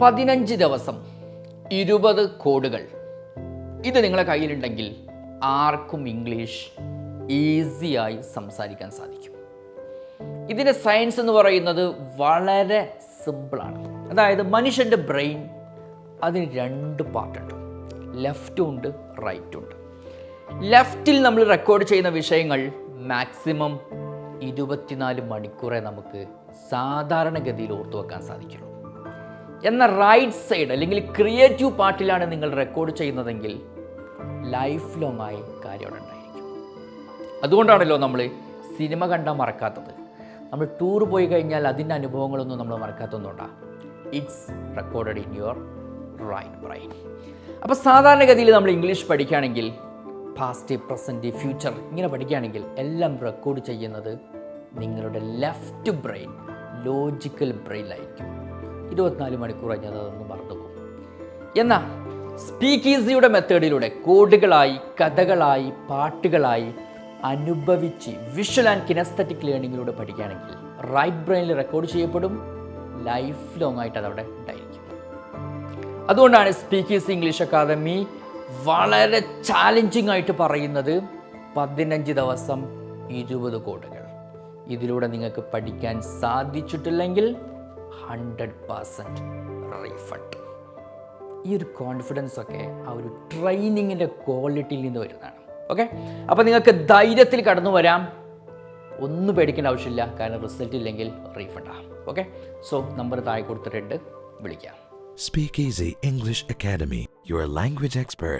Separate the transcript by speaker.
Speaker 1: പതിനഞ്ച് ദിവസം ഇരുപത് കോഡുകൾ. ഇത് നിങ്ങളെ കയ്യിലുണ്ടെങ്കിൽ ആർക്കും ഇംഗ്ലീഷ് ഈസിയായി സംസാരിക്കാൻ സാധിക്കും. ഇതിന്റെ സയൻസ് എന്ന് പറയുന്നത് വളരെ സിമ്പിളാണ്. അതായത് മനുഷ്യന്റെ ബ്രെയിൻ അതിന് രണ്ട് പാർട്ടുണ്ട്. ലെഫ്റ്റും ഉണ്ട് റൈറ്റും ഉണ്ട് ലെഫ്റ്റിൽ നമ്മൾ റെക്കോർഡ് ചെയ്യുന്ന വിഷയങ്ങൾ മാക്സിമം ഇരുപത്തിനാല് മണിക്കൂറെ നമുക്ക് സാധാരണഗതിയിൽ ഓർത്തു വെക്കാൻ സാധിക്കുള്ളൂ. എന്നാൽ റൈറ്റ് സൈഡ് അല്ലെങ്കിൽ ക്രിയേറ്റീവ് പാർട്ടിലാണ് നിങ്ങൾ റെക്കോർഡ് ചെയ്യുന്നതെങ്കിൽ ലൈഫ് ലോങ് ആയി കാര്യം ഉണ്ടായിരിക്കും. അതുകൊണ്ടാണല്ലോ നമ്മൾ സിനിമ കണ്ടാൽ മറക്കാത്തത്. നമ്മൾ ടൂർ പോയി കഴിഞ്ഞാൽ അതിന്റെ അനുഭവങ്ങളൊന്നും നമ്മൾ മറക്കാത്തൊന്നുണ്ടാ. It's recorded in your right brain അപ്പോൾ സാധാരണഗതിയിൽ നമ്മൾ ഇംഗ്ലീഷ് പഠിക്കുകയാണെങ്കിൽ പാസ്റ്റ് പ്രസന്റ് ഫ്യൂച്ചർ ഇങ്ങനെ പഠിക്കുകയാണെങ്കിൽ എല്ലാം റെക്കോർഡ് ചെയ്യുന്നത് നിങ്ങളുടെ ലെഫ്റ്റ് ബ്രെയിൻ ലോജിക്കൽ ബ്രെയിനിലായിരിക്കും ഇരുപത്തിനാല് മണിക്കൂർ കഴിഞ്ഞാൽ അതൊന്ന് മറന്നു പോകും എന്നാൽ സ്പീക്ക് ഈസിയുടെ മെത്തേഡിലൂടെ കോഡുകളായി കഥകളായി പാട്ടുകളായി അനുഭവിച്ച് വിഷ്വൽ ആൻഡ് കിനസ്തറ്റിക് ലേണിങ്ങിലൂടെ പഠിക്കുകയാണെങ്കിൽ റൈറ്റ് ബ്രെയിനിൽ റെക്കോർഡ് ചെയ്യപ്പെടും ലൈഫ് ലോങ് ആയിട്ട് അതവിടെ ഉണ്ടായിരിക്കും. അതുകൊണ്ടാണ് സ്പീക്ക് ഈസി ഇംഗ്ലീഷ് അക്കാദമി വളരെ ചാലഞ്ചിങ് ആയിട്ട് പറയുന്നത് പതിനഞ്ച് ദിവസം ഇരുപത് കോഡുകൾ. ഇതിലൂടെ നിങ്ങൾക്ക് പഠിക്കാൻ സാധിച്ചിട്ടില്ലെങ്കിൽ ഹൺഡ്രഡ് പേഴ്സന്റ് റീഫണ്ട് ഈ ഒരു കോൺഫിഡൻസ് ഒക്കെ ആ ഒരു ട്രെയിനിങ്ങിന്റെ ക്വാളിറ്റിയിൽ നിന്ന് വരുന്നതാണ്. ഓക്കെ അപ്പോൾ നിങ്ങൾക്ക് ധൈര്യത്തിൽ കടന്നു വരാം. ഒന്നും പേടിക്കേണ്ട ആവശ്യമില്ല. കാരണം റിസൾട്ട് ഇല്ലെങ്കിൽ റീഫണ്ട് ഓക്കെ സോ നമ്പർ താഴെ കൊടുത്തിട്ടുണ്ട്. വിളിക്കാം.
Speaker 2: Speak Easy English Academy your language expert.